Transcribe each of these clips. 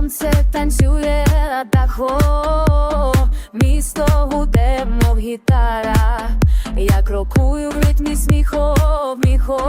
Сонце танцює дахо, місто гуде, мов гітара. Я крокую в ритмі сміху, міху.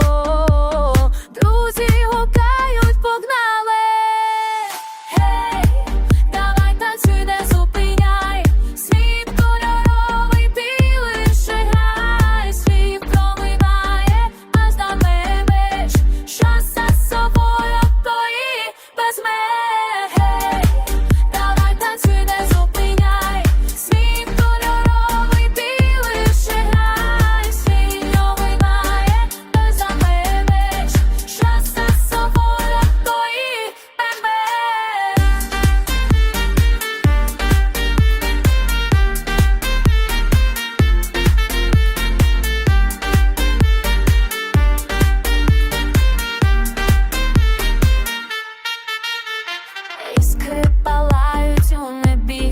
Іскри палають у небі,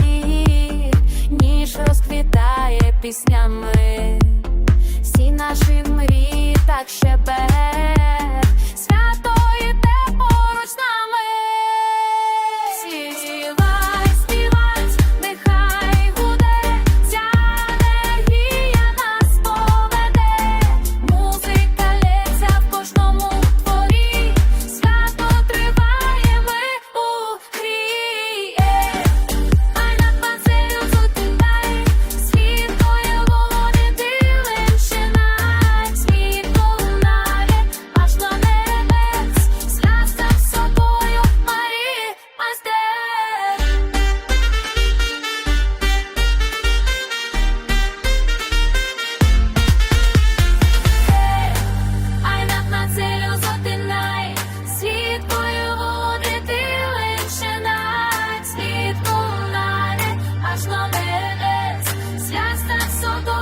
ніж розквітає піснями, всі наші мрії так щебет, sodo